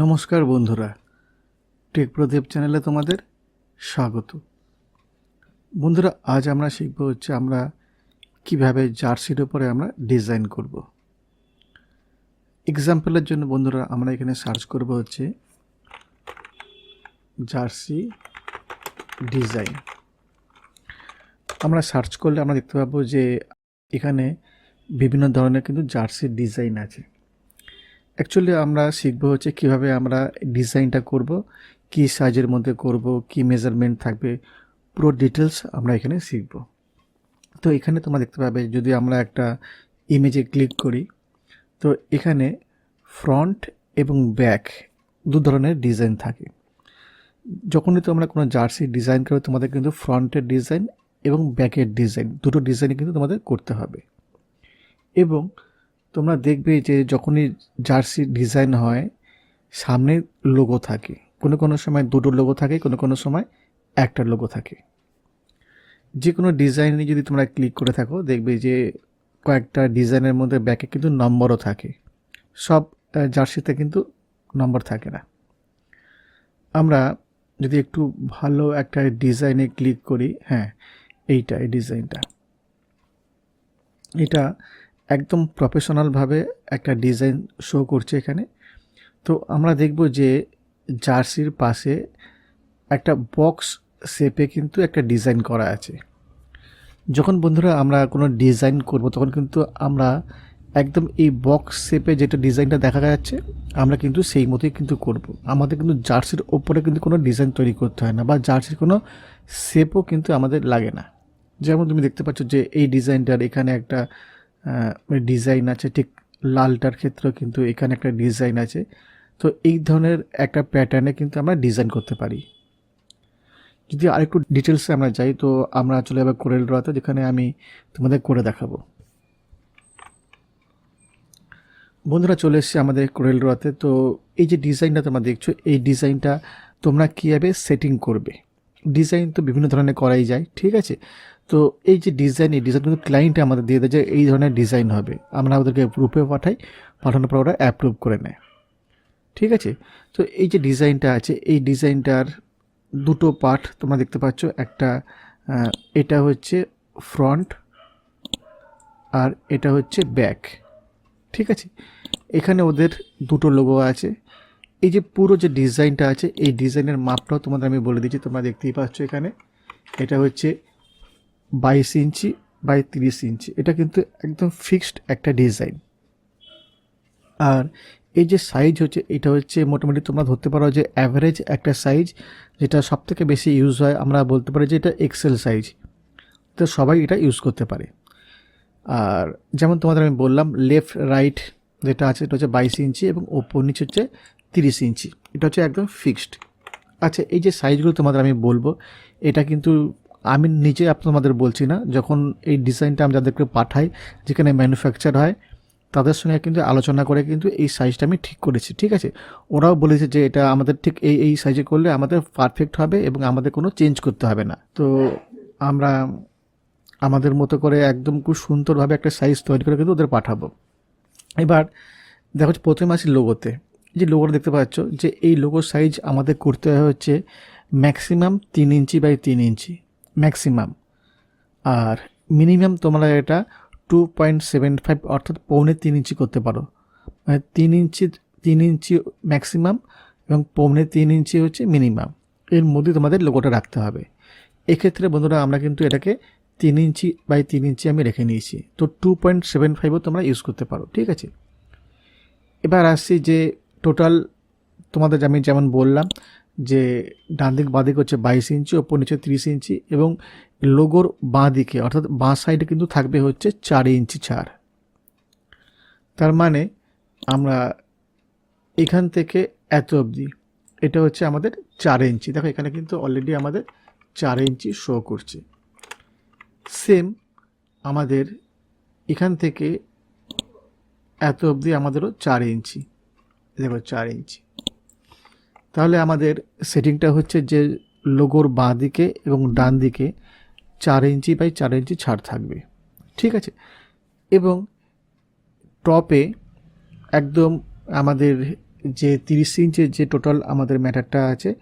নমস্কার বন্ধুরা। টেক প্রদীপ চ্যানেলে তোমাদের স্বাগত। বন্ধুরা, আজ আমরা শিখব হচ্ছে আমরা কীভাবে জার্সির উপরে আমরা ডিজাইন করব। এক্সাম্পলের জন্য বন্ধুরা, আমরা এখানে সার্চ করব হচ্ছে জার্সি ডিজাইন। আমরা সার্চ করলে আমরা দেখতে পাবো যে এখানে বিভিন্ন ধরনের কিন্তু জার্সির ডিজাইন আছে। অ্যাকচুয়ালি আমরা শিখব হচ্ছে কীভাবে আমরা ডিজাইনটা করব, কি সাইজের মধ্যে করব, কি মেজারমেন্ট থাকবে, পুরো ডিটেলস আমরা এখানে শিখব। তো এখানে তোমরা দেখতে পাবে, যদি আমরা একটা ইমেজে ক্লিক করি, তো এখানে ফ্রন্ট এবং ব্যাক দু ধরনের ডিজাইন থাকে। যখনই তোমরা কোনো জার্সি ডিজাইন করবে, তোমাদের কিন্তু ফ্রন্টের ডিজাইন এবং ব্যাকের ডিজাইন দুটো ডিজাইন কিন্তু তোমাদের করতে হবে। এবং তোমরা দেখবে যে যখনই জার্সি ডিজাইন হয়, সামনে লোগো থাকে। কোনো কোনো সময় দুটো লোগো থাকে, কোনো কোনো সময় একটা লোগো থাকে। যে কোনো ডিজাইনে যদি তোমরা ক্লিক করে থাকো, দেখবে যে কয়েকটা ডিজাইনের মধ্যে ব্যাকে কিন্তু নম্বরও থাকে। সব জার্সিতে কিন্তু নম্বর থাকে না। আমরা যদি একটু ভালো একটা ডিজাইনে ক্লিক করি হ্যাঁ এইটা, এই ডিজাইনটা। এটা একদম প্রফেশনালভাবে একটা ডিজাইন শো করছে এখানে। তো আমরা দেখব যে জার্সির পাশে একটা বক্স শেপে কিন্তু একটা ডিজাইন করা আছে। যখন বন্ধুরা আমরা কোনো ডিজাইন করব, তখন কিন্তু আমরা একদম এই বক্স শেপে যেটা ডিজাইনটা দেখা যাচ্ছে, আমরা কিন্তু সেই মতোই কিন্তু করব। আমাদের কিন্তু জার্সির ওপরে কিন্তু কোনো ডিজাইন তৈরি করতে হয় না বা জার্সির কোনো শেপও কিন্তু আমাদের লাগে না। যেমন তুমি দেখতে পাচ্ছ যে এই ডিজাইনটার এখানে একটা ডিজাইন আছে, ঠিক লালটার ক্ষেত্রেও কিন্তু এখানে একটা ডিজাইন আছে। তো এই ধরনের একটা প্যাটার্নে কিন্তু আমরা ডিজাইন করতে পারি। যদি আরেকটু ডিটেলসে আমরা যাই, তো আমরা চলে যাব কোরেল ড্রতে যেখানে আমি তোমাদের করে দেখাবো। বন্ধুরা, চলে এসছে আমাদের কোরেল ড্রতে তো এই যে ডিজাইনটা তোমরা দেখছ, এই ডিজাইনটা তোমরা কীভাবে সেটিং করবে? ডিজাইন তো বিভিন্ন ধরনের করাই যায়, ঠিক আছে? তো এই যে ডিজাইন এই ডিজাইন কিন্তু ক্লায়েন্টে আমাদের দিয়ে দেয় যে এই ধরনের ডিজাইন হবে। আমরা ওদেরকে গ্রুপে পাঠাই, পাঠানোর পর ওরা অ্যাপ্রুভ করে নেয়। ঠিক আছে? তো এই যে ডিজাইনটা আছে, এই ডিজাইনটার দুটো পার্ট তোমরা দেখতে পাচ্ছ। একটা এটা হচ্ছে ফ্রন্ট আর এটা হচ্ছে ব্যাক ঠিক আছে? এখানে ওদের দুটো লোগো আছে। এই যে পুরো যে ডিজাইনটা আছে, এই ডিজাইনের মাপটাও তোমাদের আমি বলে দিচ্ছি। তোমরা দেখতেই পাচ্ছ এখানে। এটা হচ্ছে বাইশ ইঞ্চি বাই তিরিশ ইঞ্চি। এটা কিন্তু একদম ফিক্সড একটা ডিজাইন আর এই যে সাইজ হচ্ছে, এটা হচ্ছে মোটামুটি তোমরা ধরতে পারো যে অ্যাভারেজ একটা সাইজ যেটা সব থেকে বেশি ইউজ হয়, আমরা বলতে পারি যে এটা এক্সেল সাইজ তো সবাই এটা ইউজ করতে পারে। আর যেমন তোমাদের আমি বললাম লেফট রাইট যেটা আছে, এটা হচ্ছে বাইশ ইঞ্চি এবং ওপর নিচে হচ্ছে তিরিশ ইঞ্চি। এটা হচ্ছে একদম ফিক্সড আচ্ছা এই যে সাইজগুলো তোমাদের আমি বলব, এটা কিন্তু আমি নিজে আপ- তোমাদের বলছি না, যখন এই ডিজাইনটা আমি যাদেরকে পাঠাই, যেখানে ম্যানুফ্যাকচার হয়, তাদের সঙ্গে কিন্তু আলোচনা করে কিন্তু এই সাইজটা আমি ঠিক করেছি, ঠিক আছে? ওরাও বলেছে যে এটা আমাদের ঠিক এই এই সাইজে করলে আমাদের পারফেক্ট হবে এবং আমাদের কোনো চেঞ্জ করতে হবে না। তো আমরা আমাদের মতো করে একদম খুব সুন্দরভাবে একটা সাইজ তৈরি করে কিন্তু ওদের পাঠাবো। এবার দেখো প্রথমে আসি লোগোতে যে লোগোটা দেখতে পাচ্ছ যে এই লোগো সাইজ আমাদের করতে হচ্ছে ম্যাক্সিমাম তিন ইঞ্চি বাই তিন ইঞ্চি। ম্যাক্সিমাম। আর মিনিমাম তোমরা এটা টু পয়েন্ট সেভেন ফাইভ অর্থাৎ পৌনে তিন ইঞ্চি করতে পারো। মানে তিন ইঞ্চি তিন ইঞ্চি ম্যাক্সিমাম এবং পৌনে তিন ইঞ্চি হচ্ছে মিনিমাম। এর মধ্যে তোমাদের লোগোটা রাখতে হবে। এক্ষেত্রে বন্ধুরা, আমরা কিন্তু এটাকে তিন ইঞ্চি বাই তিন ইঞ্চি আমি রেখে নিয়েছি। তো টু পয়েন্ট সেভেন ফাইভও তোমরা ইউজ করতে পারো, ঠিক আছে? এবার আসছি যে টোটাল তোমাদের আমি যেমন বললাম যে ডান দিক, বাঁ দিক হচ্ছে বাইশ ইঞ্চি, ওপর নিচে তিরিশ ইঞ্চি এবং লোগোর বাঁ দিকে, অর্থাৎ বাঁ সাইডে কিন্তু থাকবে হচ্ছে চার ইঞ্চি ছাড়। তার মানে আমরা এখান থেকে এত অবধি, এটা হচ্ছে আমাদের চার ইঞ্চি। দেখো, এখানে কিন্তু অলরেডি আমাদের চার ইঞ্চি শো করছে। সেম আমাদের এখান থেকে এত অবধি আমাদেরও চার ইঞ্চি, দেখো, চার ইঞ্চি। তাহলে আমাদের সেটিংটা হচ্ছে যে লোগোর বাঁ দিকে এবং ডান দিকে চার ইঞ্চি বাই চার ইঞ্চি ছাড় থাকবে। ঠিক আছে? এবং টপে একদম আমাদের যে তিরিশ ইঞ্চের যে টোটাল আমাদের ম্যাটারটা আছে,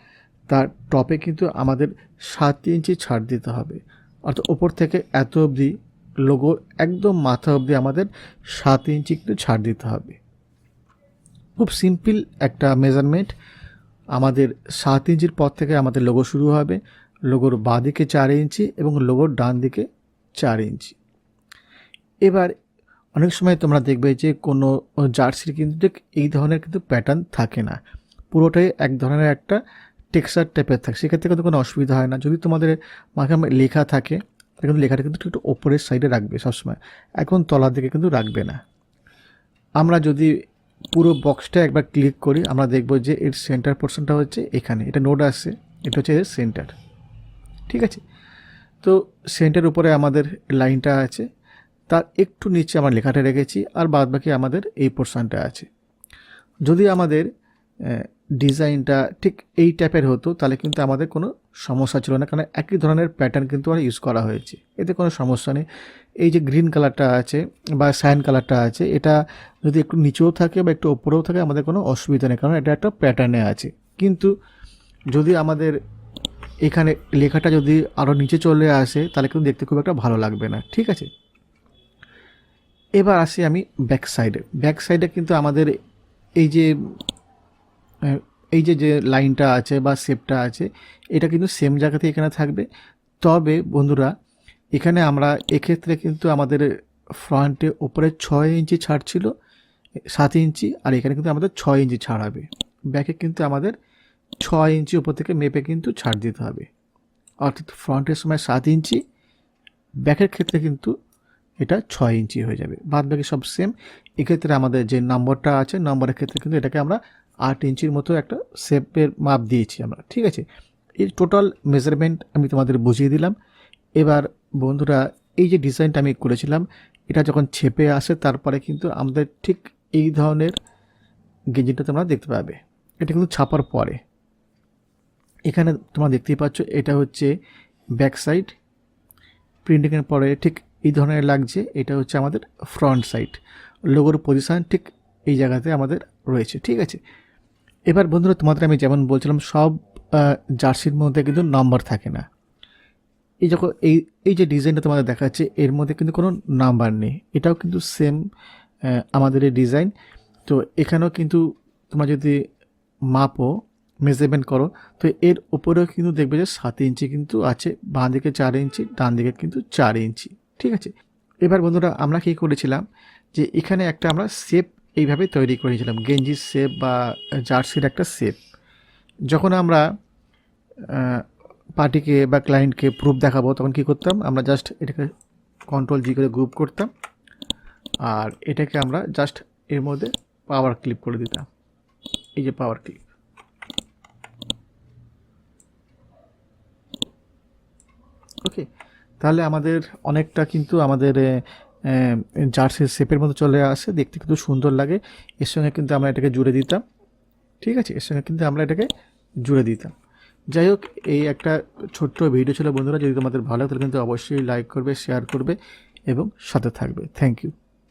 তার টপে কিন্তু আমাদের সাত ইঞ্চি ছাড় দিতে হবে। অর্থাৎ ওপর থেকে এত অবধি লোগো একদম মাথা অবধি আমাদের সাত ইঞ্চি কিন্তু ছাড় দিতে হবে। খুব সিম্পল একটা মেজারমেন্ট। আমাদের সাত ইঞ্চির পর থেকে আমাদের লোগো শুরু হবে। লোগোর বাঁ দিকে চার ইঞ্চি এবং লোগোর ডান দিকে চার ইঞ্চি। এবার অনেক সময় তোমরা দেখবে যে কোনো জার্সির কিন্তু ঠিক এই ধরনের কিন্তু প্যাটার্ন থাকে না। পুরোটাই এক ধরনের একটা টেক্সচার টাইপের থাকে। সেক্ষেত্রে কিন্তু কোনো অসুবিধা হয় না। যদি তোমাদের মাঝে লেখা থাকে, তাহলে কিন্তু লেখাটা কিন্তু একটু ওপরের সাইডে রাখবে সবসময়। এখন তলার দিকে কিন্তু রাখবে না। আমরা যদি পুরো বক্সটা একবার ক্লিক করি আমরা দেখব যে এর সেন্টার পোর্শনটা হচ্ছে এখানে। এটা নোড আসছে, এটা হচ্ছে এর সেন্টার ঠিক আছে? তো সেন্টার উপরে আমাদের লাইনটা আছে। তার একটু নিচে আমরা লেখাটা রেখেছি, আর বাদ বাকি আমাদের এই পোর্শনটা আছে। যদি আমাদের ডিজাইনটা ঠিক এই টাইপের হতো, তাহলে কিন্তু আমাদের কোনো সমস্যা ছিল না। কারণ একই ধরনের প্যাটার্ন কিন্তু আর ইউজ করা হয়েছে। এতে কোনো সমস্যা নেই। এই যে গ্রিন কালারটা আছে বা সাইন কালারটা আছে, এটা যদি একটু নিচেও থাকে বা একটু ওপরেও থাকে, আমাদের কোনো অসুবিধা নেই। কারণ এটা একটা প্যাটার্নে আছে। কিন্তু যদি আমাদের এখানে লেখাটা যদি আরও নিচে চলে আসে, তাহলে কিন্তু দেখতে খুব একটা ভালো লাগবে না। ঠিক আছে? এবার আসি আমি ব্যাক সাইডে ব্যাক সাইডে কিন্তু আমাদের এই যে এই যে যে লাইনটা আছে বা শেপটা আছে, এটা কিন্তু সেম জায়গাতে এখানে থাকবে। তবে বন্ধুরা, এখানে আমরা এক্ষেত্রে কিন্তু আমাদের ফ্রন্টে ওপরে ছয় ইঞ্চি ছাড় ছিল, সাত ইঞ্চি, আর এখানে কিন্তু আমাদের ছয় ইঞ্চি ছাড় হবে। ব্যাকে কিন্তু আমাদের ছয় ইঞ্চি উপর থেকে মেপে কিন্তু ছাড় দিতে হবে। অর্থাৎ ফ্রন্টের সময় সাত ইঞ্চি ব্যাকের ক্ষেত্রে কিন্তু এটা ছয় ইঞ্চি হয়ে যাবে। বাদ বাকি সব সেম এক্ষেত্রে আমাদের যে নম্বরটা আছে নম্বরের ক্ষেত্রে কিন্তু এটাকে আমরা আট ইঞ্চির মতো একটা শেপের মাপ দিয়েছি আমরা, ঠিক আছে? এই টোটাল মেজারমেন্ট আমি তোমাদের বুঝিয়ে দিলাম। এবার বন্ধুরা, এই যে ডিজাইনটা আমি করেছিলাম, এটা যখন ছেপে আসে, তারপরে কিন্তু আমাদের ঠিক এই ধরনের গেঞ্জিটা তোমরা দেখতে পাবে। এটা কিন্তু ছাপার পরে। এখানে তোমরা দেখতেই পাচ্ছ, এটা হচ্ছে ব্যাক সাইড প্রিন্টিংয়ের পরে ঠিক এই ধরনের লাগছে, এটা হচ্ছে আমাদের ফ্রন্ট সাইড লোগোর পজিশান ঠিক এই জায়গাতে আমাদের রয়েছে, ঠিক আছে? এবার বন্ধুরা, তোমাদের আমি যেমন বলছিলাম, সব জার্সির মধ্যে কিন্তু নাম্বার থাকে না। এই যখন এই এই যে ডিজাইনটা তোমাদের দেখাচ্ছে, এর মধ্যে কিন্তু কোনো নাম্বার নেই। এটাও কিন্তু সেম আমাদের এই ডিজাইন তো এখানেও কিন্তু তোমরা যদি মাপো মেজারমেন্ট করো, তো এর উপরেও কিন্তু দেখবে যে সাত ইঞ্চি কিন্তু আছে, বাঁ দিকে চার ইঞ্চি, ডান দিকে কিন্তু চার ইঞ্চি। ঠিক আছে? এবার বন্ধুরা, আমরা কী করেছিলাম যে এখানে একটা আমরা শেপ এইভাবে তৈরি করেছিলাম। গেঞ্জির শেপ বা জার্সির একটা শেপ যখন আমরা পার্টিকে বা ক্লায়েন্টকে প্রুফ দেখাবো, তখন কী করতাম? আমরা জাস্ট এটাকে কন্ট্রোল জি করে গ্রুপ করতাম। আর এটাকে আমরা জাস্ট এর মধ্যে পাওয়ার ক্লিপ করে দিতাম। এই যে পাওয়ার ক্লিপ ওকে তাহলে আমাদের অনেকটা কিন্তু আমাদের জার্সির শেপের মতো চলে আসে, দেখতে কিন্তু সুন্দর লাগে। এর সঙ্গে কিন্তু আমরা এটাকে জুড়ে দিতাম। ঠিক আছে? এর সঙ্গে কিন্তু আমরা এটাকে জুড়ে দিতাম। যাই হোক, এই একটা ছোট্ট ভিডিও ছিল বন্ধুরা। যদি তোমাদের ভালো লাগে, তাহলে কিন্তু অবশ্যই লাইক করবে শেয়ার করবে এবং সাথে থাকবে। Thank you